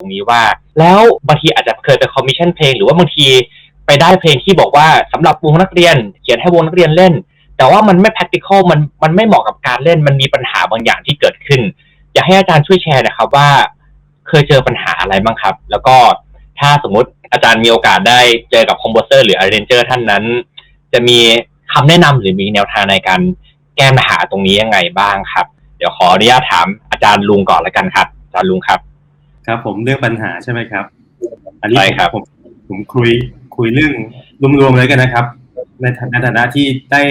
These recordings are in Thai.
ตรงนี้ว่า แล้วบางทีอาจจะเคยไปคอมมิชชั่นเพลง หรือว่าบางทีไปได้เพลงที่บอกว่าสำหรับวงนักเรียน เขียนให้วงนักเรียนเล่น แต่ว่ามันไม่ practical มันมันไม่เหมาะกับการเล่นมันมีปัญหาบางอย่างที่เกิดขึ้น อยากให้อาจารย์ช่วยแชร์นะครับว่า เคยเจอปัญหาอะไรบ้างครับ แล้วก็ถ้าสมมติอาจารย์มีโอกาสได้เจอกับคอมโพเซอร์หรืออาร์เรนเจอร์ท่านนั้น จะมีคำแนะนำหรือมีแนวทางในการแก้ปัญหาตรงนี้ยังไงบ้างครับ เดี๋ยวขออนุญาตถามอาจารย์ลุงก่อนล้วกันครับอาจารย์ลุงครับ ครับผมเรื่องปัญหาใช่ไหมครับ อันนี้ใช่ครับผมผมคุยคุยเรื่องรวมๆเลยกันนะครับ ในฐาในฐานะที่ได้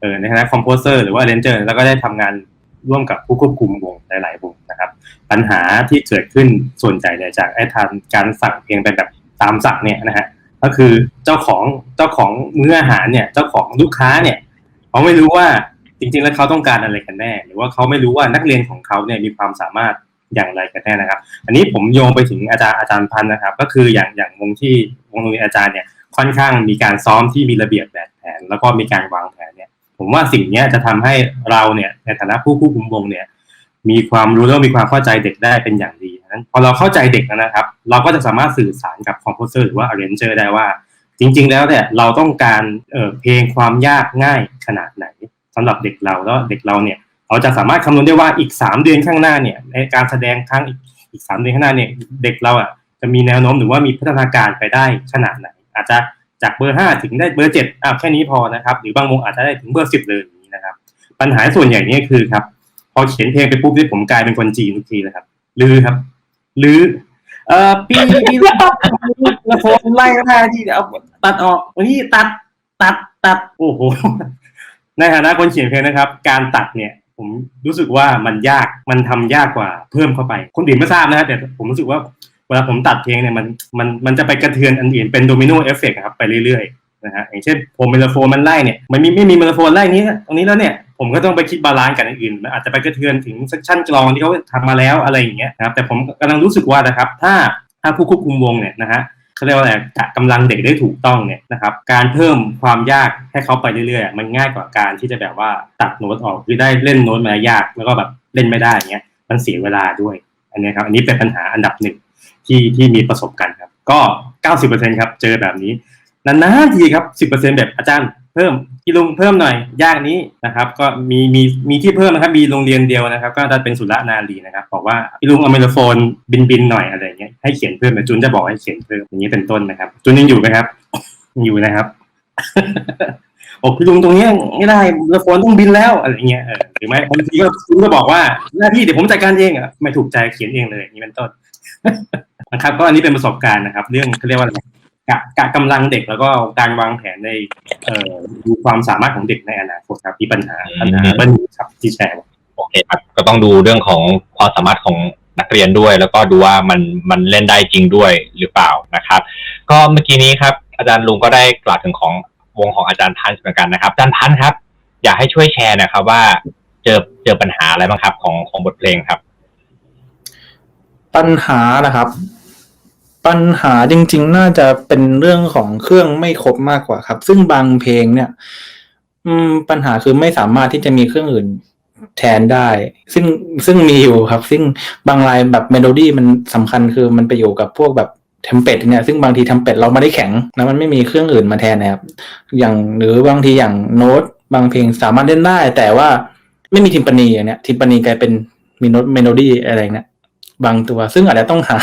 เออในฐานะคอมโพเซอร์หรือว่าเรนเจอร์แล้วก็ได้ทำงานร่วมกับผู้ควบคุมวงหลาย ๆ วงนะครับ ปัญหาที่เกิดขึ้นส่วนใหญ่เนี่ยจากไอ้ทางการสั่งเพลงเป็นแบบตามสั่งเนี่ยนะฮะก็คือเจ้าของเจ้าของมื้ออาหารเนี่ย เจ้าของลูกค้าเนี่ยเขาไม่รู้ว่าจริง ๆ แล้วเขาต้องการอะไรกันแน่ หรือว่าเขาไม่รู้ว่านักเรียนของเขาเนี่ยมีความสามารถ อย่างไรกันแน่นะครับ อันนี้ผมโยงไปถึงอาจารย์อาจารย์พันธ์นะครับ ก็คืออย่างอย่างวงที่วงโรงเรียนอาจารย์เนี่ยค่อนข้างมีการซ้อมที่มีระเบียบแบบแผน แล้วก็มีการวางแผนเนี่ยผมว่าสิ่งนี้จะทำให้เราเนี่ยในฐานะผู้ควบคุมวงเนี่ยมีความรู้แล้วมีความเข้าใจเด็กได้เป็นอย่างดีนั้นพอเราเข้าใจเด็กแล้วนะครับ เราก็จะสามารถสื่อสารกับคอมโพเซอร์หรือว่า arranger ได้ว่า จริง ๆ แล้วเนี่ยเราต้องการเออเพลงความยากง่ายขนาดไหนสำหรับเด็กเราแล้วเด็กเราเนี่ย เราจะสามารถคำนวณได้ว่าอีกสามเดือนข้างหน้าเนี่ยในการแสดงครั้งอีกสามเดือนข้างหน้าเนี่ยเด็กเราอะจะมีแนวโน้มหรือว่ามีพัฒนาการไปได้ขนาดไหน อาจจะจากเบอร์ห้าถึงได้เบอร์เจ็ดอะแค่นี้พอนะครับ หรือบางวงอาจจะได้ถึงเบอร์สิบเลยนี้นะครับ ปัญหาส่วนใหญ่เนี่ยคือครับ พอเขียนเพลงไปปุ๊บที่ผมกลายเป็นคนจีนทุกทีเลยครับลือครับลือเออพี่พี่ละโฟนไล่ก็ได้ที่เอาตัดออกวันนี้ตัดตัดตัดโอ้โหในฐานะคนเขียนเพลงนะครับ การตัดเนี่ย ผมรู้สึกว่ามันยากมันทำยากกว่าเพิ่มเข้าไป คนอื่นไม่ทราบนะครับแต่ผมรู้สึกว่าเวลาผมตัดเพลงเนี่ยมันมันมันจะไปกระเทือนอันอื่นเป็นโดมิโนเอฟเฟกครับไปเรื่อยๆนะฮะอย่างเช่นผมเมโลโฟนมันไล่เนี่ยมันมีไม่มีเมโลโฟนไล่นี้ตรงนี้แล้วเนี่ยผมก็ต้องไปคิดบาลานซ์กับอันอื่นอาจจะไปกระเทือนถึงเซกชันกลองที่เขาทำมาแล้วอะไรอย่างเงี้ยนะครับแต่ผมกำลังรู้สึกว่านะครับถ้าถ้าผู้ควบคุมวงเนี่ยนะฮะ เขาเรียกว่าอะไรกะกำลังเด็กได้ถูกต้องเนี่ยนะครับ การเพิ่มความยากให้เขาไปเรื่อยๆ มันง่ายกว่าการที่จะแบบว่าตัดโน้ตออกคือได้เล่นโน้ตมายากแล้วก็แบบเล่นไม่ได้เงี้ยมันเสียเวลาด้วย อันนี้ครับ อันนี้เป็นปัญหาอันดับหนึ่งที่ที่มีประสบการณ์ครับ ก็ 90%ครับเจอแบบนี้นานๆทีครับ 10%แบบอาจารย์เพิ่มพี่ลุงเพิ่มหน่อยยากนี้นะครับ ก็มีมีมีที่เพิ่มนะครับมีโรงเรียนเดียวนะครับ ก็จะเป็นสุรนารีนะครับบอกว่าพี่ลุงเอาไมโครโฟนบินบินหน่อยอะไรเงี้ย ให้เขียนเพิ่มแต่จุนจะบอกให้เขียนเพิ่มอย่างนี้เป็นต้นนะครับ จุนยังอยู่ไหมครับยังอยู่นะครับโอ้พี่ลุงตรงเนี้ยไม่ได้ไมโครโฟนต้องบินแล้วอะไรเงี้ยเออหรือไม่บางทีก็คุณก็บอกว่าหน้าที่เดี๋ยวผมจัดการเองอะไม่ถูกใจเขียนเองเลยอย่างนี้เป็นต้นนะครับ ก็อันนี้เป็นประสบการณ์นะครับ เรื่องเขาเรียกว่าอะไรกะกะกำลังเด็กแล้วก็การวางแผนในเอ่อดูความสามารถของเด็กในอนาคตครับที่ปัญหาปัญหาเบิ้ลครับที่แชร์โอเคครับก็ต้องดูเรื่องของความสามารถของ นักเรียนด้วย แล้วก็ดูว่ามันมันเล่นได้จริงด้วยหรือเปล่านะครับ ก็เมื่อกี้นี้ครับ อาจารย์ลุงก็ได้กล่าวถึงของวงของอาจารย์พันธ์เหมือนกันนะครับอาจารย์พันธ์ครับ อยากให้ช่วยแชร์นะครับ ว่าเจอเจอปัญหาอะไรบ้างครับ ของของบทเพลงครับ ปัญหานะครับ ปัญหาจริง ๆ น่าจะเป็นเรื่องของเครื่องไม่ครบมากกว่าครับ ซึ่งบางเพลงเนี่ย อืม ปัญหาคือไม่สามารถที่จะมีเครื่องอื่น แทนได้ ซึ่งซึ่งมีอยู่ครับ ซึ่งบางรายแบบเมโลดี้มันสำคัญคือมันไปอยู่กับพวกแบบเทมเพลตเนี่ยซึ่งบางทีเทมเพลตเราไม่ได้แข็งแล้วมันไม่มีเครื่องอื่นมาแทนนะครับ อย่างหรือบางทีอย่างโน้ตบางเพลงสามารถเล่นได้ แต่ว่าไม่มีทิมปานีอย่างเนี้ยทิมปานีกลายเป็นมีโน้ตเมโลดี้อะไรเนี่ยบางตัว ซึ่งอาจจะต้องหา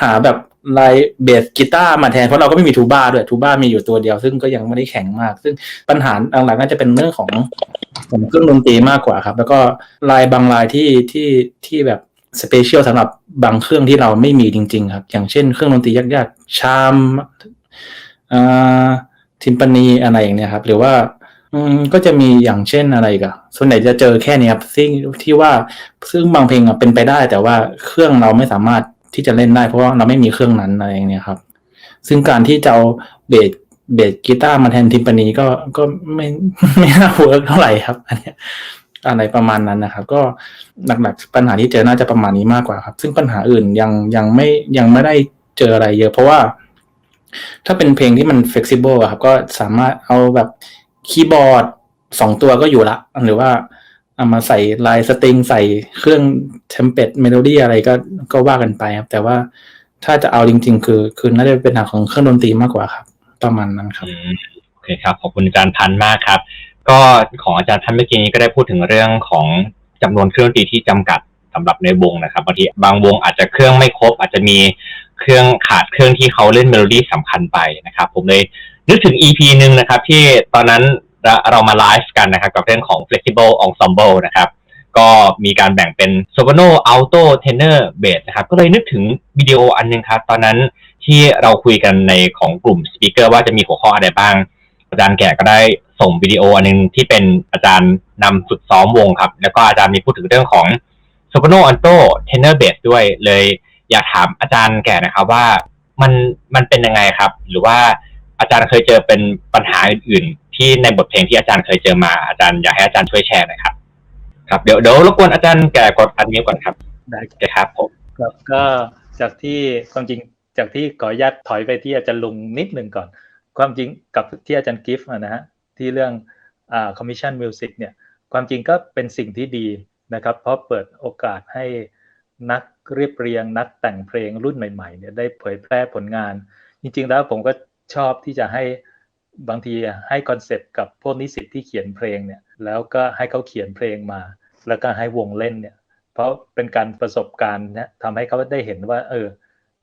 หาแบบ ลายเบสกีตาร์มาแทนเพราะเราก็ไม่มีทูบ้าด้วยทูบ้ามีอยู่ตัวเดียว ซึ่งก็ยังไม่ได้แข็งมาก ซึ่งปัญหาหลังๆน่าจะเป็นเรื่องของของเครื่องดนตรีมากกว่าครับ แล้วก็ลายบางลายที่ที่ที่แบบสเปเชียลสำหรับบางเครื่องที่เราไม่มีจริง ๆ ครับ อย่างเช่นเครื่องดนตรียากๆชามอ่าทิมปานีอะไรอย่างเนี้ยครับ หรือว่าอืมก็จะมีอย่างเช่นอะไรกันส่วนไหนจะเจอแค่นี้ครับซึ่งที่ว่าซึ่งบางเพลงเป็นไปได้ แต่ว่าเครื่องเราไม่สามารถ ที่จะเล่นได้เพราะว่าเราไม่มีเครื่องนั้นอะไรอย่างเนี้ยครับ ซึ่งการที่จะเอาเบสเบสกีตาร์มาแทนทิมปานีก็ก็ไม่ไม่น่าเวิร์กเท่าไหร่ครับอันนี้อะไรประมาณนั้นนะครับ ก็หลักๆปัญหาที่เจอน่าจะประมาณนี้มากกว่าครับ ซึ่งปัญหาอื่นยังยังไม่ยังไม่ได้เจออะไรเยอะ เพราะว่า ถ้าเป็นเพลงที่มัน flexible อะครับ ก็สามารถเอาแบบคีย์บอร์ดสองตัวก็อยู่ละ หรือว่า เอามาใส่ลายสตริงใส่เครื่องเทมเพลตเมโลดี้อะไรก็ก็ว่ากันไปครับ แต่ว่าถ้าจะเอาจริง ๆ คือคือน่าจะเป็นหนักของเครื่องดนตรีมากกว่าครับ ประมาณนั้นครับโอเคครับ ขอบคุณอาจารย์พันธ์มากครับ ก็ของอาจารย์พันธ์เมื่อกี้นี้ก็ได้พูดถึงเรื่องของจำนวนเครื่องดนตรีที่จำกัดสำหรับในวงนะครับบางทีบางวงอาจจะเครื่องไม่ครบ อาจจะมีเครื่องขาดเครื่องที่เขาเล่นเมโลดี้สำคัญไปนะครับ ผมเลยนึกถึง EP หนึ่งนะครับ ที่ตอนนั้น เราเรามาไลฟ์กันนะครับกับเรื่องของ flexible ensemble นะครับ ก็มีการแบ่งเป็น soprano alto tenor bass นะครับ ก็เลยนึกถึงวิดีโออันนึงครับ ตอนนั้นที่เราคุยกันในของกลุ่มสปีกเกอร์ว่าจะมีหัวข้ออะไรบ้าง อาจารย์แก่ก็ได้ส่งวิดีโออันนึงที่เป็นอาจารย์นำฝึกซ้อมวงครับ แล้วก็อาจารย์มีพูดถึงเรื่องของ soprano alto tenor bass ด้วยเลยอยากถามอาจารย์แก่นะครับว่ามันมันเป็นยังไงครับ หรือว่าอาจารย์เคยเจอเป็นปัญหาอื่นๆ ที่ในบทเพลงที่อาจารย์เคยเจอมาอาจารย์อยากให้อาจารย์ช่วยแชร์หน่อยครับ ครับเดี๋ยวเดี๋ยวรบกวนอาจารย์แก่กดอันมิวก่อนครับได้โอเคครับผมครับก็จากที่ความจริงจากที่ขออนุญาตถอยไปที่อาจารย์ลุงนิดหนึ่งก่อน ความจริงกับที่อาจารย์กิฟต์อะนะฮะที่เรื่องอ่าคอมมิชชั่นมิวสิกเนี่ยความจริงก็เป็นสิ่งที่ดีนะครับ เพราะเปิดโอกาสให้นักเรียบเรียง นักแต่งเพลงรุ่นใหม่ๆเนี่ยได้เผยแพร่ผลงาน จริงๆแล้วผมก็ชอบที่จะให้ บางทีให้คอนเซปต์กับพวกนิสิตที่เขียนเพลงเนี่ยแล้วก็ให้เขาเขียนเพลงมา แล้วก็ให้วงเล่นเนี่ยเพราะเป็นการประสบการณ์นะทำให้เขาได้เห็นว่า เออ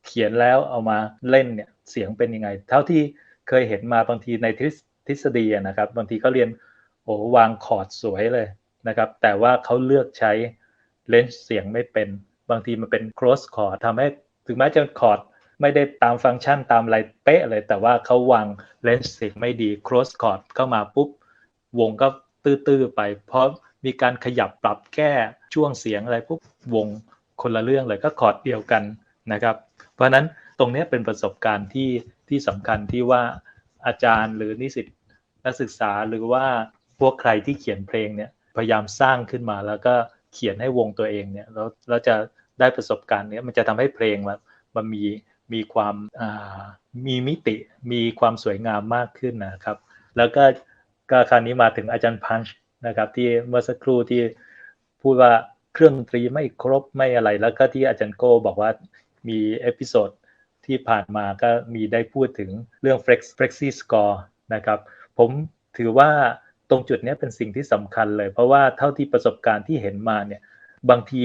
เขียนแล้วเอามาเล่นเนี่ยเสียงเป็นยังไง เท่าที่เคยเห็นมาบางทีในทฤษทฤษฎีนะครับ บางทีก็เรียนโอ้วางคอร์ดสวยเลยนะครับ แต่ว่าเขาเลือกใช้เลนส์เสียงไม่เป็น บางทีมันเป็น cross chord ทำให้ถึงแม้จะคอร์ด ไม่ได้ตามฟังก์ชันตามอะไรเป๊ะเลย แต่ว่าเขาวางเลนส์เสียงไม่ดี cross chord เข้ามาปุ๊บ วงก็ตื้อๆไป เพราะมีการขยับปรับแก้ช่วงเสียงอะไรปุ๊บวงคนละเรื่องเลยก็คอร์ดเดียวกันนะครับ เพราะนั้นตรงนี้เป็นประสบการณ์ที่ที่สำคัญที่ว่าอาจารย์หรือนิสิตนักศึกษาหรือว่าพวกใครที่เขียนเพลงเนี่ยพยายามสร้างขึ้นมาแล้วก็เขียนให้วงตัวเองเนี่ยแล้วเราจะได้ประสบการณ์เนี้ยมันจะทำให้เพลงมันมันมี มีความมีมิติมีความสวยงามมากขึ้นนะครับ แล้วก็ก็คราวนี้มาถึงอาจารย์พันช์นะครับ ที่เมื่อสักครู่ที่พูดว่าเครื่องดนตรีไม่ครบไม่อะไร แล้วก็ที่อาจารย์โก้บอกว่ามีเอพิโซดที่ผ่านมาก็มีได้พูดถึงเรื่อง flex flexi score นะครับ ผมถือว่าตรงจุดนี้เป็นสิ่งที่สำคัญเลย เพราะว่าเท่าที่ประสบการณ์ที่เห็นมาเนี่ยบางที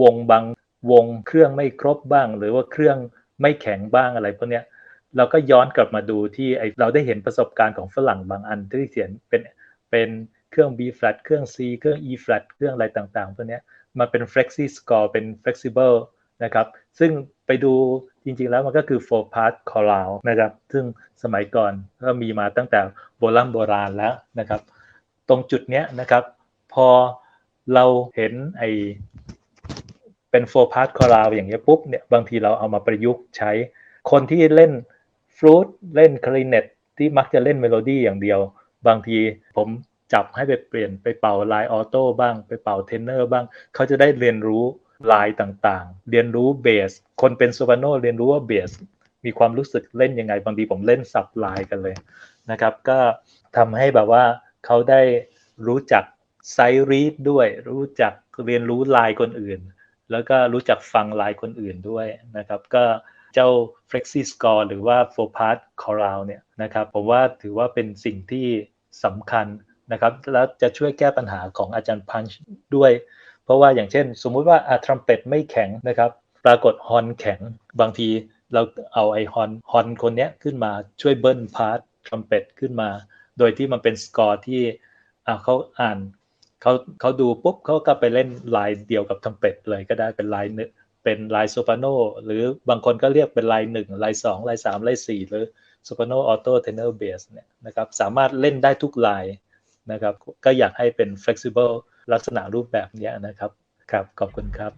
วงบางวงเครื่องไม่ครบบ้าง หรือว่าเครื่อง ไม่แข็งบ้างอะไรพวกเนี้ยเราก็ย้อนกลับมาดูที่ไอเราได้เห็นประสบการณ์ของฝรั่งบางอันที่เขียนเป็นเป็นเครื่อง B flat เครื่อง C เครื่อง E flat เครื่องอะไรต่างๆพวกเนี้ยมาเป็น flexi score เป็น flexible นะครับซึ่งไปดูจริงๆแล้วมันก็คือ four part chorale นะครับซึ่งสมัยก่อนก็มีมาตั้งแต่โบราณโบราณแล้วนะครับ ตรงจุดเนี้ยนะครับ พอเราเห็นไอ เป็น four part chorale อย่างเงี้ยปุ๊บเนี่ยบางทีเราเอามาประยุกต์ใช้ คนที่เล่นฟลูตเล่นคลาริเนตที่มักจะเล่นเมโลดี้อย่างเดียว บางทีผมจับให้ไปเปลี่ยนไปเป่าลายออโต้บ้างไปเป่าเทนเนอร์บ้าง เขาจะได้เรียนรู้ลายต่างๆ เรียนรู้เบส คนเป็นโซ p าโนเรียนรู้ว่าเบส มีความรู้สึกเล่นยังไง บางทีผมเล่นสับลายกันเลยนะครับ ก็ทำให้แบบว่าเขาได้รู้จักไซรีดด้วย รู้จักเรียนรู้ลายคนอื่น แล้วก็รู้จักฟังลายคนอื่นด้วยนะครับ ก็เจ้า Flexi Score หรือว่า Four Part Chorale เนี่ยนะครับผมว่าถือว่าเป็นสิ่งที่สำคัญนะครับ แล้วจะช่วยแก้ปัญหาของอาจารย์พันช์ด้วย เพราะว่าอย่างเช่น สมมุติว่าอะทรัมเป็ตไม่แข็งนะครับ ปรากฏฮอนแข็งบางทีเราเอาไอฮอนฮอนคนเนี้ยขึ้นมาช่วยเบิ้ลพาร์ททรัมเป็ตขึ้นมา โดยที่มันเป็นสกอร์ที่เขาอ่าน เขาเขาดูปุ๊บเขาก็ไปเล่นลายเดียวกับทรัมเป็ดเลยก็ได้เป็นลายเป็นลายโซปราโนหรือบางคนก็เรียกเป็นลายหนึ่งลายสองลายสามลายสี่หรือโซปราโนออโต้เทนเนอร์เบสเนี่ยนะครับสามารถเล่นได้ทุกลายนะครับก็อยากให้เป็น flexible ลักษณะรูปแบบเนี้ยนะครับครับขอบคุณครับ